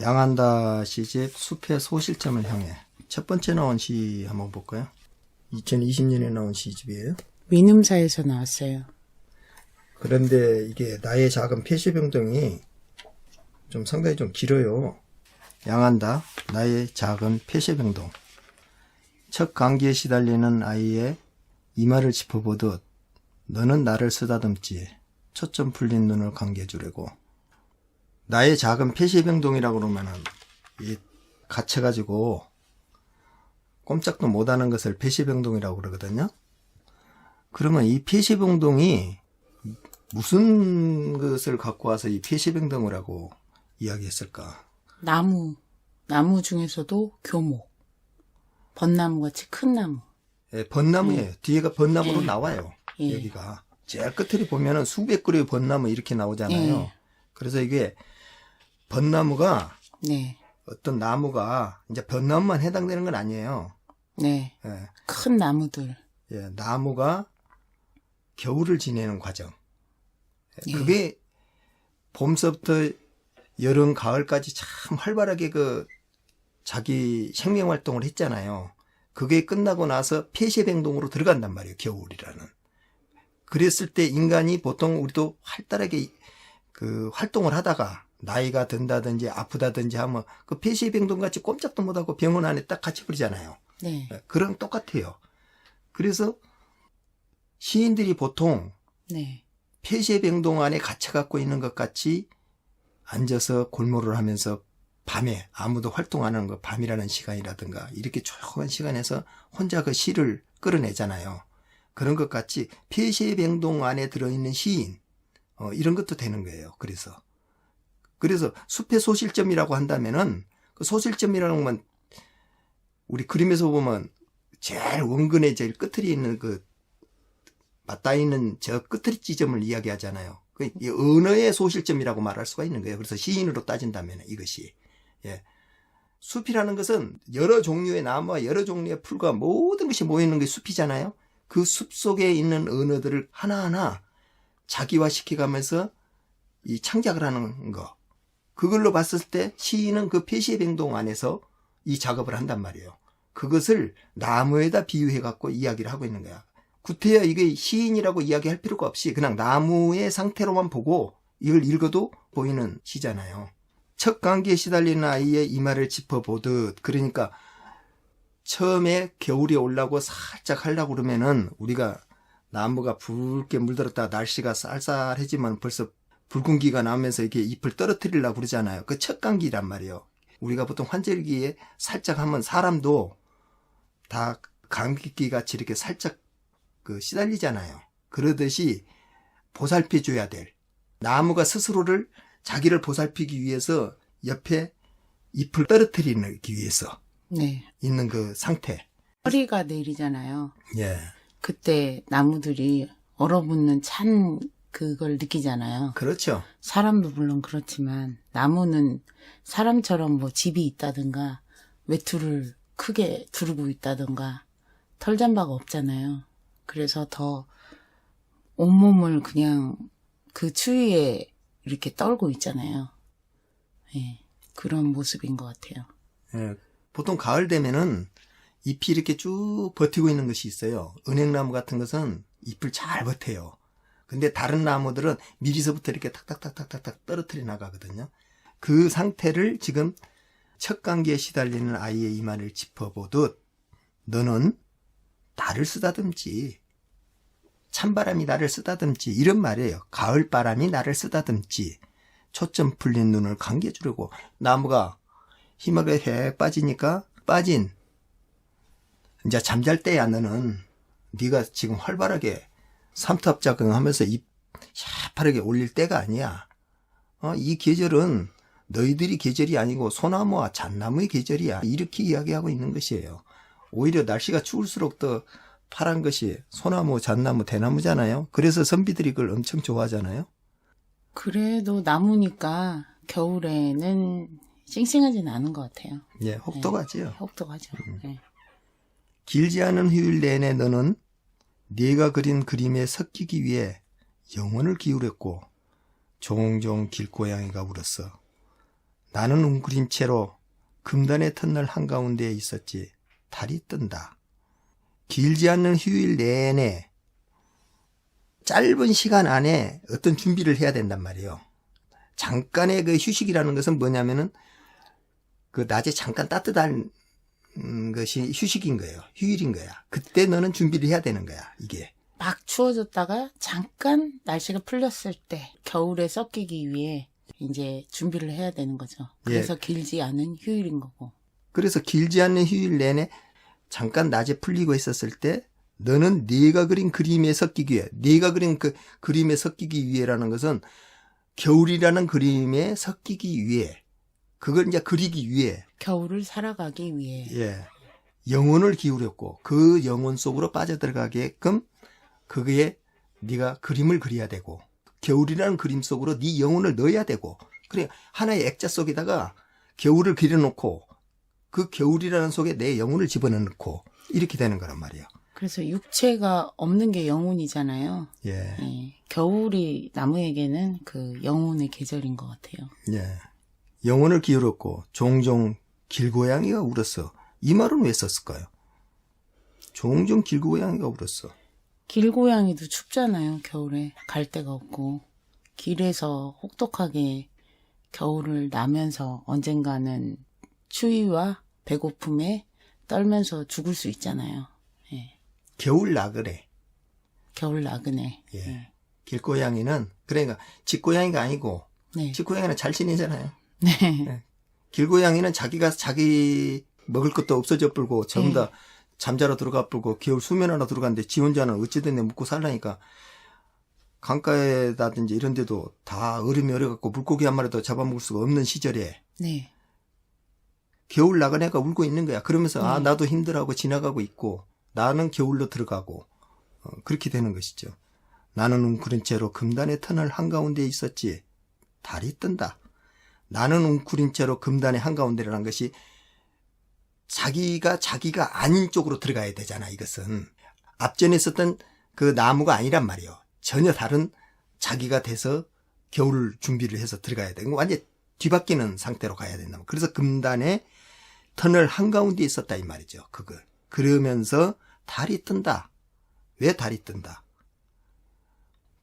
양한다 시집 숲의 소실점을 향해 첫 번째 나온 시 한번 볼까요? 2020년에 나온 시집이에요. 민음사에서 나왔어요. 그런데 이게 나의 작은 폐쇄병동이 좀 상당히 좀 길어요. 양한다 나의 작은 폐쇄병동 첫 감기에 시달리는 아이의 이마를 짚어보듯 너는 나를 쓰다듬지 초점 풀린 눈을 감겨주려고 나의 작은 폐쇄병동이라고 그러면은 이 갇혀가지고 꼼짝도 못하는 것을 폐쇄병동이라고 그러거든요. 그러면 이 폐쇄병동이 무슨 것을 갖고 와서 이 폐쇄병동이라고 이야기했을까? 나무, 나무 중에서도 교목. 벚나무 같이 큰 나무. 예, 벚나무예요. 뒤에가 벚나무로 나와요. 예. 여기가 제일 끝을 보면은 수백 그루의 벚나무 이렇게 나오잖아요. 예. 그래서 이게 벚나무가 네, 어떤 나무가 이제 벚나무만 해당되는 건 아니에요. 네. 예, 큰 나무들. 예, 나무가 겨울을 지내는 과정. 예. 그게 봄서부터 여름, 가을까지 참 활발하게 그 자기 생명 활동을 했잖아요. 그게 끝나고 나서 폐쇄병동으로 들어간단 말이에요. 겨울이라는. 그랬을 때 인간이 보통 우리도 활달하게 그 활동을 하다가 나이가 든다든지 아프다든지 하면 그 폐쇄병동 같이 꼼짝도 못하고 병원 안에 딱 갇혀버리잖아요. 네, 그런 똑같아요. 그래서 시인들이 보통 네, 폐쇄병동 안에 갇혀 갖고 있는 것 같이 앉아서 골몰을 하면서 밤에 아무도 활동 안 하는 거 밤이라는 시간이라든가 이렇게 조용한 시간에서 혼자 그 시를 끌어내잖아요. 그런 것 같이 폐쇄병동 안에 들어있는 시인 어, 이런 것도 되는 거예요. 그래서 그래서 숲의 소실점이라고 한다면은 그 소실점이라는 건 우리 그림에서 보면 제일 원근의 제일 끝에 있는 그 맞닿아 있는 저 끝을 지점을 이야기하잖아요. 그이 언어의 소실점이라고 말할 수가 있는 거예요. 그래서 시인으로 따진다면 이것이 예. 숲이라는 것은 여러 종류의 나무와 여러 종류의 풀과 모든 것이 모이는 게 숲이잖아요. 그 숲 속에 있는 언어들을 하나하나 자기화시켜가면서 이 창작을 하는 거. 그걸로 봤을 때 시인은 그 폐쇄병동 안에서 이 작업을 한단 말이에요. 그것을 나무에다 비유해 갖고 이야기를 하고 있는 거야. 구태여 이게 시인이라고 이야기할 필요가 없이 그냥 나무의 상태로만 보고 이걸 읽어도 보이는 시잖아요. 첫 감기에 시달리는 아이의 이마를 짚어보듯 그러니까 처음에 겨울이 올라고 살짝 하려고 그러면은 우리가 나무가 붉게 물들었다 날씨가 쌀쌀해지면 벌써 붉은기가 나오면서 이렇게 잎을 떨어뜨리려고 그러잖아요. 그첫 감기란 말이에요. 우리가 보통 환절기에 살짝 하면 사람도 다 감기 같이 이렇게 살짝 그 시달리잖아요. 그러듯이 보살펴 줘야 될 나무가 스스로를 자기를 보살피기 위해서 옆에 잎을 떨어뜨리기 위해서 네. 있는 그 상태. 허리가 내리잖아요. 예. 그때 나무들이 얼어붙는 찬 그걸 느끼잖아요. 그렇죠. 사람도 물론 그렇지만 나무는 사람처럼 뭐 집이 있다든가 외투를 크게 두르고 있다든가 털잠바가 없잖아요. 그래서 더 온몸을 그냥 그 추위에 이렇게 떨고 있잖아요. 예. 그런 모습인 것 같아요. 예. 보통 가을 되면은 잎이 이렇게 쭉 버티고 있는 것이 있어요. 은행나무 같은 것은 잎을 잘 버텨요. 근데 다른 나무들은 미리서부터 이렇게 탁탁탁탁탁탁 떨어뜨려 나가거든요. 그 상태를 지금 첫 감기에 시달리는 아이의 이마를 짚어보듯 너는 나를 쓰다듬지. 찬바람이 나를 쓰다듬지. 이런 말이에요. 가을바람이 나를 쓰다듬지. 초점 풀린 눈을 감겨주려고 나무가 희망에 해 빠지니까 빠진 이제 잠잘 때야 너는 네가 지금 활발하게 삼탑작용 하면서 입 샤파르게 올릴 때가 아니야. 어, 이 계절은 너희들이 계절이 아니고 소나무와 잣나무의 계절이야. 이렇게 이야기하고 있는 것이에요. 오히려 날씨가 추울수록 더 파란 것이 소나무, 잣나무, 대나무잖아요. 그래서 선비들이 그걸 엄청 좋아하잖아요. 그래도 나무니까 겨울에는 싱싱하진 않은 것 같아요. 예, 혹독하지요. 혹독하죠. 예. 길지 않은 휴일 내내 너는 네가 그린 그림에 섞이기 위해 영혼을 기울였고 종종 길고양이가 울었어. 나는 웅크린 채로 금단의 터널 한가운데에 있었지. 달이 뜬다. 길지 않는 휴일 내내 짧은 시간 안에 어떤 준비를 해야 된단 말이에요. 잠깐의 그 휴식이라는 것은 뭐냐면은 그 낮에 잠깐 따뜻한 음, 것이 휴식인 거예요. 휴일인 거야. 그때 너는 준비를 해야 되는 거야. 이게. 막 추워졌다가 잠깐 날씨가 풀렸을 때 겨울에 섞이기 위해 이제 준비를 해야 되는 거죠. 그래서 길지 않은 휴일인 거고. 그래서 길지 않는 휴일 내내 잠깐 낮에 풀리고 있었을 때 너는 네가 그린 그림에 섞이기 위해 네가 그린 그 그림에 섞이기 위해라는 것은 겨울이라는 그림에 섞이기 위해 그걸 이제 그리기 위해 겨울을 살아가기 위해. 예 영혼을 기울였고 그 영혼 속으로 빠져들어가게끔 그거에 네가 그림을 그려야 되고 겨울이라는 그림 속으로 네 영혼을 넣어야 되고 그래 하나의 액자 속에다가 겨울을 그려놓고 그 겨울이라는 속에 내 영혼을 집어넣고 이렇게 되는 거란 말이에요. 그래서 육체가 없는 게 영혼이잖아요. 예, 예. 겨울이 나무에게는 그 영혼의 계절인 것 같아요. 예. 영혼을 기울였고 종종 길고양이가 울었어. 이 말은 왜 썼을까요? 종종 길고양이가 울었어. 길고양이도 춥잖아요, 겨울에. 갈 데가 없고. 길에서 혹독하게 겨울을 나면서 언젠가는 추위와 배고픔에 떨면서 죽을 수 있잖아요. 예. 겨울 나그네. 겨울 나그네. 예. 길고양이는 그러니까 집고양이가 아니고 네. 집고양이는 잘 지내잖아요. 네. 길고양이는 자기가 자기 먹을 것도 없어져 불고 전부 네. 다 잠자러 들어가 불고 겨울 수면하러 들어갔는데 지 혼자는 어찌됐네 묵고 살라니까 강가에다든지 이런 데도 다 얼음이 얼어갖고 물고기 한 마리도 잡아먹을 수가 없는 시절에 네. 겨울 나간 애가 울고 있는 거야. 그러면서 아 네. 나도 힘들어하고 지나가고 있고 나는 겨울로 들어가고 어, 그렇게 되는 것이죠. 나는 웅크린 채로 금단의 터널 한가운데에 있었지. 달이 뜬다. 나는 웅크린 채로 금단의 한가운데라는 것이 자기가 자기가 아닌 쪽으로 들어가야 되잖아. 이것은 앞전에 있었던 그 나무가 아니란 말이에요. 전혀 다른 자기가 돼서 겨울 준비를 해서 들어가야 돼. 완전 뒤바뀌는 상태로 가야 된다. 그래서 금단의 터널 한가운데 있었다 이 말이죠. 그걸. 그러면서 달이 뜬다. 왜 달이 뜬다?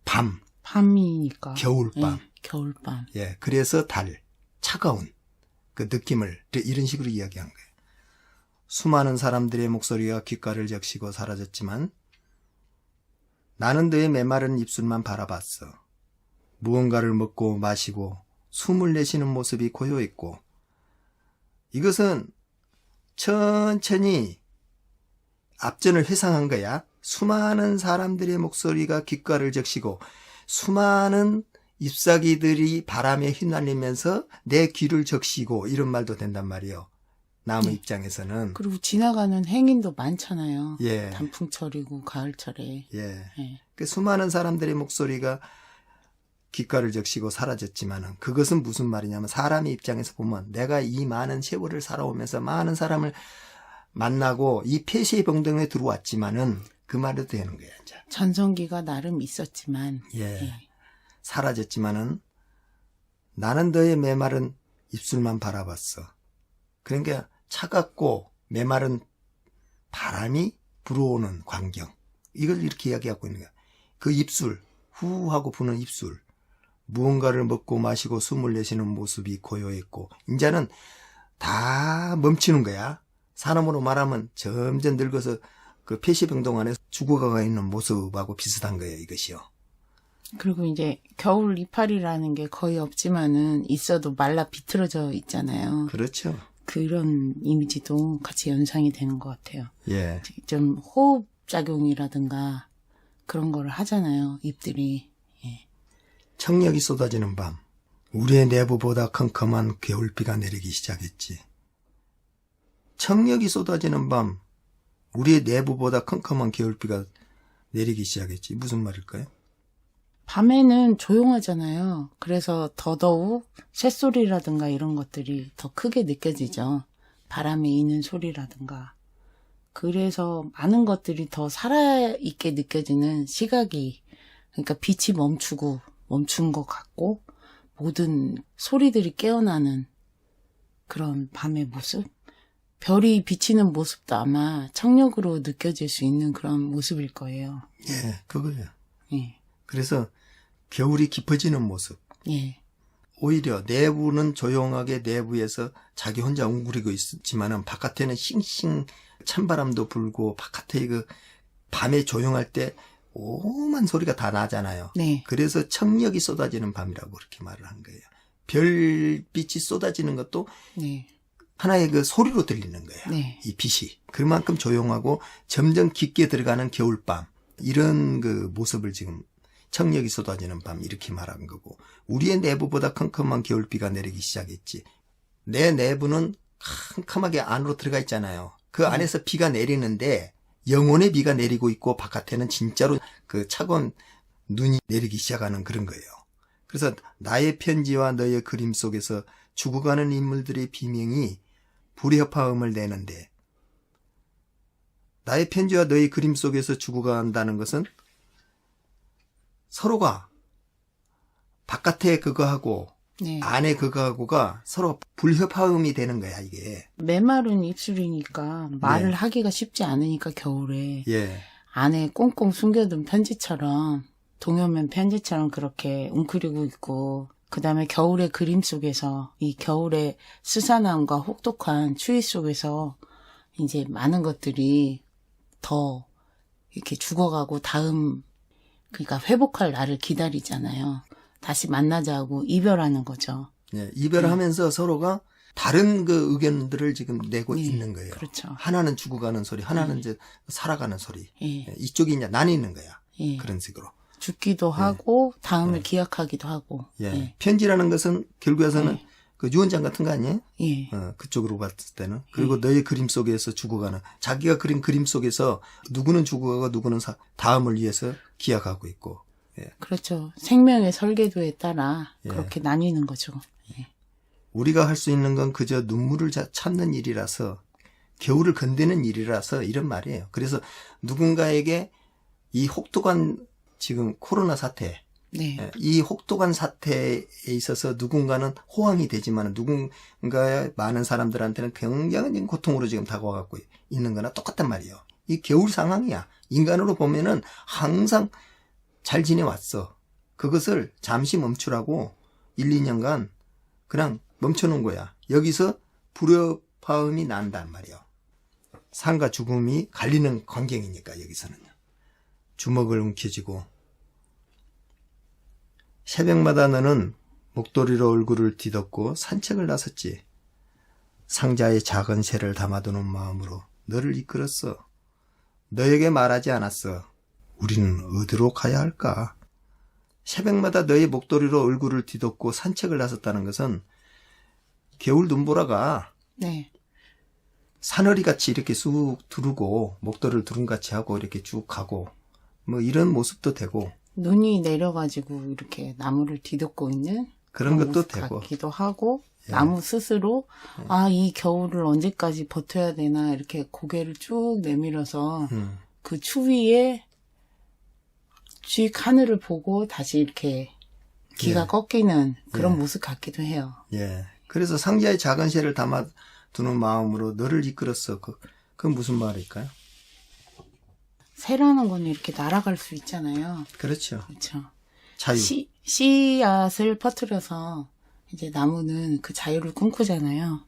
밤, 밤이니까. 겨울밤. 예, 겨울밤. 예, 그래서 달, 차가운 그 느낌을 이런 식으로 이야기한 거예요. 수많은 사람들의 목소리가 귓가를 적시고 사라졌지만 나는 너의 메마른 입술만 바라봤어. 무언가를 먹고 마시고 숨을 내쉬는 모습이 고요했고 이것은 천천히 앞전을 회상한 거야. 수많은 사람들의 목소리가 귓가를 적시고 수많은 잎사귀들이 바람에 휘날리면서 내 귀를 적시고 이런 말도 된단 말이에요. 나무 네. 입장에서는 그리고 지나가는 행인도 많잖아요. 예, 단풍철이고 가을철에. 예. 예. 그 수많은 사람들의 목소리가 귓가를 적시고 사라졌지만은 그것은 무슨 말이냐면 사람의 입장에서 보면 내가 이 많은 세월을 살아오면서 많은 사람을 만나고 이 폐쇄의 병동에 들어왔지만은 그 말도 되는 거야, 이제. 전성기가 나름 있었지만. 예. 예. 사라졌지만은 나는 너의 메마른 입술만 바라봤어. 그러니까 차갑고 메마른 바람이 불어오는 광경. 이걸 이렇게 이야기하고 있는 거야. 그 입술, 후 하고 부는 입술. 무언가를 먹고 마시고 숨을 내쉬는 모습이 고요했고, 이제는 다 멈추는 거야. 사람으로 말하면 점점 늙어서 그 폐시병동 안에 죽어가 있는 모습하고 비슷한 거예요, 이것이요. 그리고 이제 겨울 이파리라는 게 거의 없지만은 있어도 말라 비틀어져 있잖아요. 그렇죠. 그런 이미지도 같이 연상이 되는 것 같아요. 예. 좀 호흡 작용이라든가 그런 거를 하잖아요. 잎들이. 청력이 쏟아지는 밤, 우리의 내부보다 컴컴한 겨울비가 내리기 시작했지. 청력이 쏟아지는 밤, 우리의 내부보다 컴컴한 겨울비가 내리기 시작했지. 무슨 말일까요? 밤에는 조용하잖아요. 그래서 더더욱 새소리라든가 이런 것들이 더 크게 느껴지죠. 바람에 이는 소리라든가. 그래서 많은 것들이 더 살아있게 느껴지는 시각이, 그러니까 빛이 멈추고, 멈춘 것 같고, 모든 소리들이 깨어나는 그런 밤의 모습? 별이 비치는 모습도 아마 청력으로 느껴질 수 있는 그런 모습일 거예요. 예, 그거예요. 예, 그래서 겨울이 깊어지는 모습. 예, 오히려 내부는 조용하게 내부에서 자기 혼자 웅크리고 있지만은 바깥에는 싱싱 찬바람도 불고 바깥에 그 밤에 조용할 때 오만 소리가 다 나잖아요. 네, 그래서 청력이 쏟아지는 밤이라고 그렇게 말을 한 거예요. 별빛이 쏟아지는 것도 네, 하나의 그 소리로 들리는 거예요. 네, 이 빛이. 그만큼 조용하고 점점 깊게 들어가는 겨울밤. 이런 그 모습을 지금 청력이 쏟아지는 밤 이렇게 말한 거고 우리의 내부보다 컴컴한 겨울비가 내리기 시작했지. 내 내부는 캄캄하게 안으로 들어가 있잖아요. 그 안에서 비가 내리는데 영혼의 비가 내리고 있고 바깥에는 진짜로 그 차가운 눈이 내리기 시작하는 그런 거예요. 그래서 나의 편지와 너의 그림 속에서 죽어가는 인물들의 비명이 불협화음을 내는데 나의 편지와 너의 그림 속에서 죽어간다는 것은 서로가 바깥에 그거하고 네. 안에 그거하고가 서로 불협화음이 되는 거야 이게 메마른 입술이니까 말을 네. 하기가 쉽지 않으니까 겨울에 예 안에 꽁꽁 숨겨둔 편지처럼 동요면 편지처럼 그렇게 웅크리고 있고 그 다음에 겨울의 그림 속에서 이 겨울의 스산함과 혹독한 추위 속에서 이제 많은 것들이 더 이렇게 죽어가고 다음 그러니까 회복할 날을 기다리잖아요. 다시 만나자 하고 이별하는 거죠. 예, 이별하면서 서로가 다른 그 의견들을 지금 내고 네, 있는 거예요. 그렇죠. 하나는 죽어가는 소리, 하나는 이제 살아가는 소리. 예, 예, 이쪽이 이제 나뉘는 거야. 예. 그런 식으로. 죽기도 하고 다음을 네. 기약하기도 하고. 예. 예. 편지라는 것은 결국에서는 네. 그 유언장 같은 거 아니에요? 예. 어, 그쪽으로 봤을 때는. 그리고 네. 너의 그림 속에서 죽어가는, 자기가 그린 그림 속에서 누구는 죽어가고 누구는 사- 다음을 위해서 기약하고 있고. 그렇죠. 생명의 설계도에 따라 예. 그렇게 나뉘는 거죠. 우리가 할 수 있는 건 그저 눈물을 자- 참는 일이라서, 겨울을 건드는 일이라서 이런 말이에요. 그래서 누군가에게 이 혹독한 지금 코로나 사태, 네. 예, 이 혹독한 사태에 있어서 누군가는 호황이 되지만 누군가의 많은 사람들한테는 굉장히 고통으로 지금 다가와갖고 있는 거나 똑같단 말이에요. 이 겨울 상황이야. 인간으로 보면은 항상 잘 지내왔어. 그것을 잠시 멈추라고 1, 2년간 그냥 멈춰놓은 거야. 여기서 불협화음이 난단 말이에요. 삶과 죽음이 갈리는 광경이니까 여기서는요. 주먹을 움켜쥐고 새벽마다 너는 목도리로 얼굴을 뒤덮고 산책을 나섰지. 상자에 작은 새를 담아두는 마음으로 너를 이끌었어. 너에게 말하지 않았어. 우리는 어디로 가야 할까? 새벽마다 너의 목도리로 얼굴을 뒤덮고 산책을 나섰다는 것은 겨울 눈보라가 네. 사너리 같이 이렇게 쑥 두르고 목도리를 두른같이 하고 이렇게 쭉 가고 뭐 이런 모습도 되고 눈이 내려가지고 이렇게 나무를 뒤덮고 있는 그런 것도 되고 같기도 하고 예. 나무 스스로 예. 아이 겨울을 언제까지 버텨야 되나 이렇게 고개를 쭉 내밀어서 음, 그 추위에 쥐 하늘을 보고 다시 이렇게 기가 예. 꺾이는 그런 예. 모습 같기도 해요. 예. 그래서 상자에 작은 새를 담아 두는 마음으로 너를 이끌었어. 그, 그 무슨 말일까요? 새라는 거는 이렇게 날아갈 수 있잖아요. 그렇죠. 그렇죠. 자유. 씨, 씨앗을 퍼뜨려서 이제 나무는 그 자유를 꿈꾸잖아요.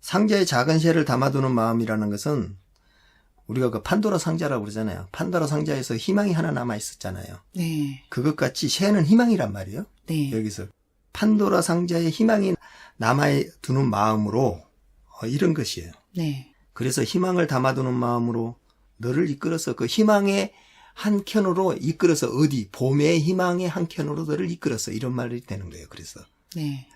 상자에 작은 새를 담아두는 마음이라는 것은 우리가 그 판도라 상자라고 그러잖아요. 판도라 상자에서 희망이 하나 남아 있었잖아요. 네, 그것 같이 새는 희망이란 말이에요. 네, 여기서 판도라 상자에 희망이 남아 두는 마음으로 어, 이런 것이에요. 네, 그래서 희망을 담아두는 마음으로 너를 이끌어서 그 희망의 한 켠으로 이끌어서 어디 봄의 희망의 한 켠으로 너를 이끌어서 이런 말이 되는 거예요. 그래서 네,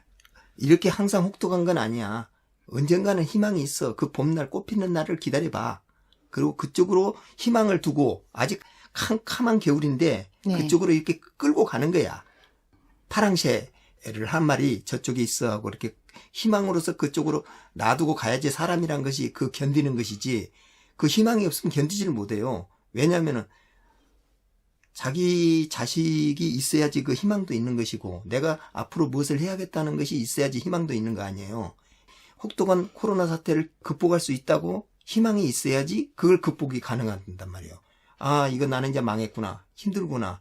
이렇게 항상 혹독한 건 아니야. 언젠가는 희망이 있어. 그 봄날 꽃 피는 날을 기다려봐. 그리고 그쪽으로 희망을 두고 아직 캄캄한 겨울인데 네. 그쪽으로 이렇게 끌고 가는 거야. 파랑새를 한 마리 저쪽에 있어 하고 이렇게 희망으로서 그쪽으로 놔두고 가야지 사람이란 것이 그 견디는 것이지 그 희망이 없으면 견디지를 못해요. 왜냐하면은 자기 자식이 있어야지 그 희망도 있는 것이고 내가 앞으로 무엇을 해야겠다는 것이 있어야지 희망도 있는 거 아니에요. 혹독한 코로나 사태를 극복할 수 있다고 희망이 있어야지 그걸 극복이 가능한단 말이에요. 아, 이거 나는 이제 망했구나. 힘들구나.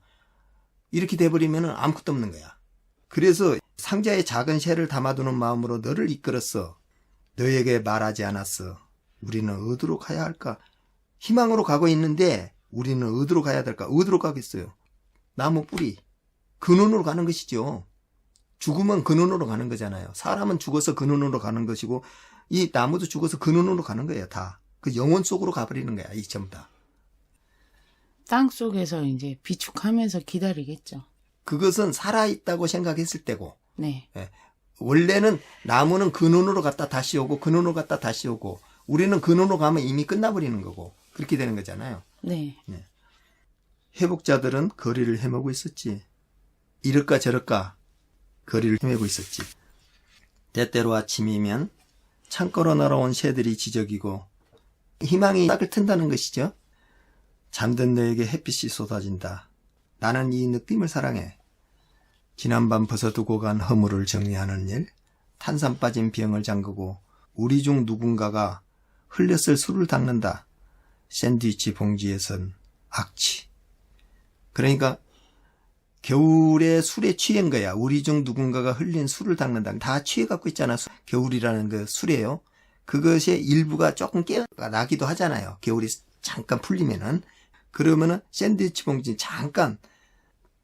이렇게 돼버리면 아무것도 없는 거야. 그래서 상자에 작은 쇠를 담아두는 마음으로 너를 이끌었어. 너에게 말하지 않았어. 우리는 어디로 가야 할까? 희망으로 가고 있는데 우리는 어디로 가야 될까? 어디로 가겠어요? 나무 뿌리. 근원으로 가는 것이죠. 죽으면 근원으로 가는 거잖아요. 사람은 죽어서 근원으로 가는 것이고 이 나무도 죽어서 근원으로 가는 거예요. 다. 그 영혼 속으로 가버리는 거야. 이 전부 다. 땅 속에서 이제 비축하면서 기다리겠죠. 그것은 살아있다고 생각했을 때고 네. 원래는 나무는 근원으로 갔다 다시 오고 근원으로 갔다 다시 오고 우리는 근원으로 가면 이미 끝나버리는 거고 그렇게 되는 거잖아요. 네. 회복자들은 거리를 헤매고 있었지. 이럴까 저럴까 거리를 헤매고 있었지. 때때로 아침이면 창고로 날아온 새들이 지저귀고 희망이 딱을 튼다는 것이죠. 잠든 너에게 햇빛이 쏟아진다. 나는 이 느낌을 사랑해. 지난밤 벗어두고 간 허물을 정리하는 일, 탄산 빠진 병을 잠그고 우리 중 누군가가 흘렸을 술을 닦는다. 샌드위치 봉지에선 악취. 그러니까 겨울에 술에 취한 거야. 우리 중 누군가가 흘린 술을 닦는다. 다 취해 갖고 있잖아. 수- 겨울이라는 그 술이에요. 그것의 일부가 조금 깨가 나기도 하잖아요. 겨울이 잠깐 풀리면은 그러면은 샌드위치 봉지 잠깐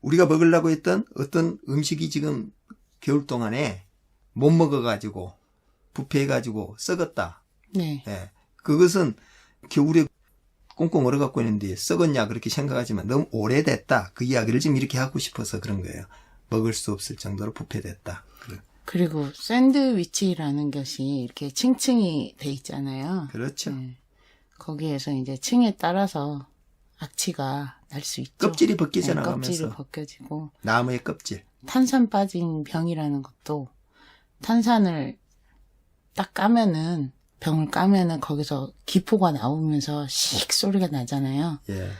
우리가 먹으려고 했던 어떤 음식이 지금 겨울 동안에 못 먹어가지고 부패해가지고 썩었다. 네. 예. 그것은 겨울에 꽁꽁 얼어갖고 있는데 썩었냐 그렇게 생각하지만 너무 오래됐다. 그 이야기를 지금 이렇게 하고 싶어서 그런 거예요. 먹을 수 없을 정도로 부패됐다. 그- 그리고 샌드위치라는 것이 이렇게 층층이 돼 있잖아요. 그렇죠. 네. 거기에서 이제 층에 따라서 악취가 날 수 있죠. 껍질이 벗겨져 네, 껍질이 나가면서 벗겨지고 나무의 껍질. 탄산 빠진 병이라는 것도 탄산을 딱 까면은 병을 까면은 거기서 기포가 나오면서 씩 소리가 나잖아요. 예.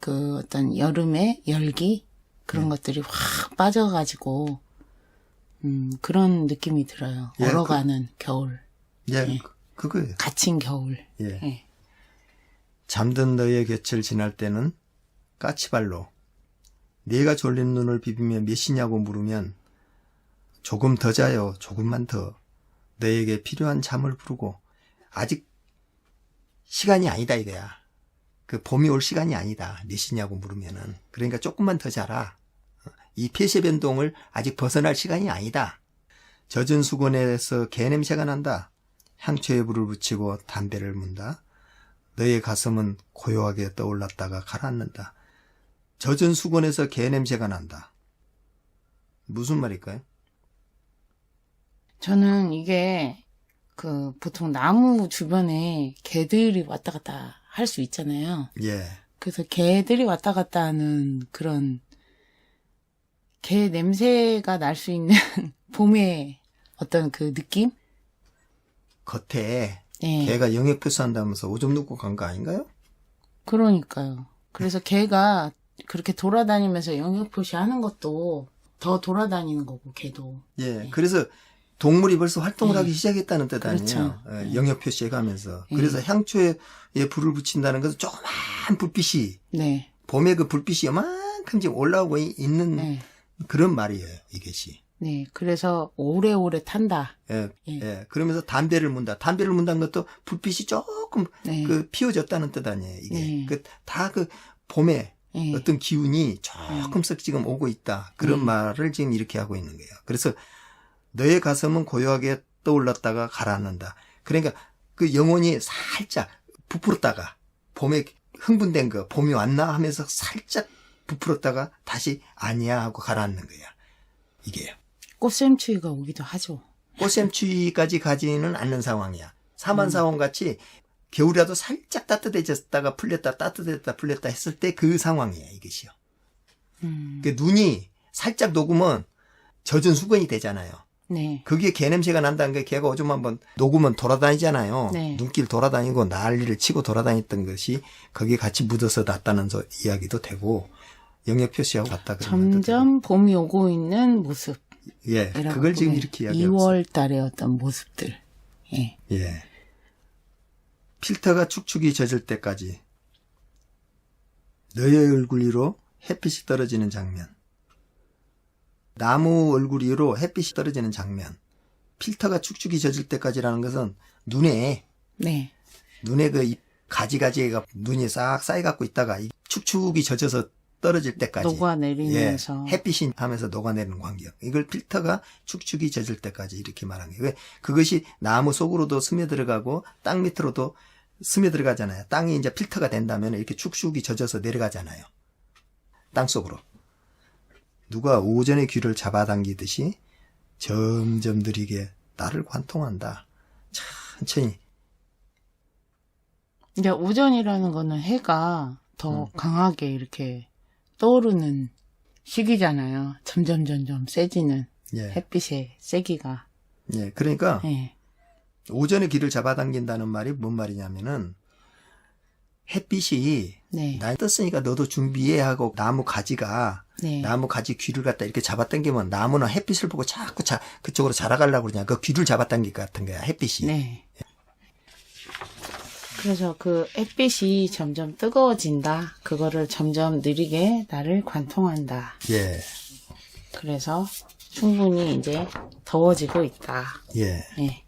그 어떤 여름의 열기 그런 네. 것들이 확 빠져가지고 음 그런 느낌이 들어요. 예, 얼어가는 겨울, 예. 네. 그- 그거예요. 갇힌 겨울. 예. 예. 잠든 너의 곁을 지날 때는 까치발로 네가 졸린 눈을 비비며 몇 시냐고 물으면 조금 더 자요. 조금만 더. 너에게 필요한 잠을 부르고 아직 시간이 아니다 이거야. 그 봄이 올 시간이 아니다. 몇 시냐고 물으면은 그러니까 조금만 더 자라. 이 폐쇄 변동을 아직 벗어날 시간이 아니다. 젖은 수건에서 개 냄새가 난다. 향초에 불을 붙이고 담배를 문다. 너의 가슴은 고요하게 떠올랐다가 가라앉는다. 젖은 수건에서 개 냄새가 난다. 무슨 말일까요? 저는 이게 그 보통 나무 주변에 개들이 왔다 갔다 할 수 있잖아요. 예, 그래서 개들이 왔다 갔다 하는 그런 개 냄새가 날 수 있는 봄의 어떤 그 느낌? 겉에 네. 개가 영역 표수한다면서 오줌 누고 간 거 아닌가요? 그러니까요. 그래서 개가 그렇게 돌아다니면서 영역 표시하는 것도 더 돌아다니는 거고 개도. 예, 그래서 동물이 벌써 활동을 네. 하기 시작했다는 뜻 아니에요? 그렇죠. 예, 네. 영역 표시해가면서. 네. 그래서 향초에 불을 붙인다는 것은 조그만 불빛이 네. 봄에 그 불빛이 요만큼 지금 올라오고 이- 있는 네. 그런 말이에요, 이것이. 네. 그래서 오래오래 탄다. 예, 예. 예. 그러면서 담배를 문다. 담배를 문다는 것도 불빛이 조금 네. 그 피워졌다는 뜻 아니에요, 이게. 네. 그다그 봄에 네. 어떤 기운이 조금씩 지금 오고 있다. 그런 네. 말을 지금 이렇게 하고 있는 거예요. 그래서 너의 가슴은 고요하게 떠올랐다가 가라앉는다. 그러니까 그 영혼이 살짝 부풀었다가 봄에 흥분된 거 봄이 왔나 하면서 살짝 부풀었다가 다시 아니야 하고 가라앉는 거야. 이게요. 꽃샘추위가 오기도 하죠. 꽃샘추위까지 가지는 않는 상황이야. 사만사원 같이 겨울이라도 살짝 따뜻해졌다가 풀렸다 따뜻해졌다 풀렸다 했을 때 그 상황이에요 이것이요. 음. 그 눈이 살짝 녹으면 젖은 수건이 되잖아요. 네. 그게 개 냄새가 난다는 게 개가 오줌 한번 녹으면 돌아다니잖아요. 네. 눈길 돌아다니고 난리를 치고 돌아다녔던 것이 거기에 같이 묻어서 났다는 소- 이야기도 되고 영역 표시하고 같다 점점 봄이 오고 있는 모습. 예 그걸 지금 이렇게 이야기하고 있어요. 2월 달의 어떤 모습들. 예. 예. 필터가 축축이 젖을 때까지 너의 얼굴 위로 햇빛이 떨어지는 장면. 나무 얼굴 위로 햇빛이 떨어지는 장면. 필터가 축축이 젖을 때까지라는 것은 눈에 네. 눈에 그 잎- 가지가지가 눈이 싹 쌓여갖고 있다가 이 축축이 젖어서 떨어질 때까지 녹아내리면서. 예, 햇빛이 하면서 녹아내리는 광경. 이걸 필터가 축축이 젖을 때까지 이렇게 말한 거예요. 왜? 그것이 나무 속으로도 스며들어가고 땅 밑으로도 스며들어가잖아요. 땅이 이제 필터가 된다면 이렇게 축축이 젖어서 내려가잖아요. 땅 속으로. 누가 오전의 귀를 잡아당기듯이 점점 느리게 나를 관통한다. 천천히. 이제 오전이라는 거는 해가 더 음. 강하게 이렇게 떠오르는 시기잖아요. 점점 점점 세지는 예. 햇빛의 세기가. 예. 그러니까 예. 오전에 길을 잡아당긴다는 말이 뭔 말이냐면은 햇빛이 네. 날 떴으니까 너도 준비해 하고 나무 가지가 네. 나무 가지 귀를 갖다 이렇게 잡아당기면 나무는 햇빛을 보고 자꾸 자, 그쪽으로 자라가려고 그러냐 그 귀를 잡아당길 것 같은 거야 햇빛이 네. 그래서 그 햇빛이 점점 뜨거워진다. 그거를 점점 느리게 나를 관통한다. 예, 그래서 충분히 이제 더워지고 있다. 예. 예.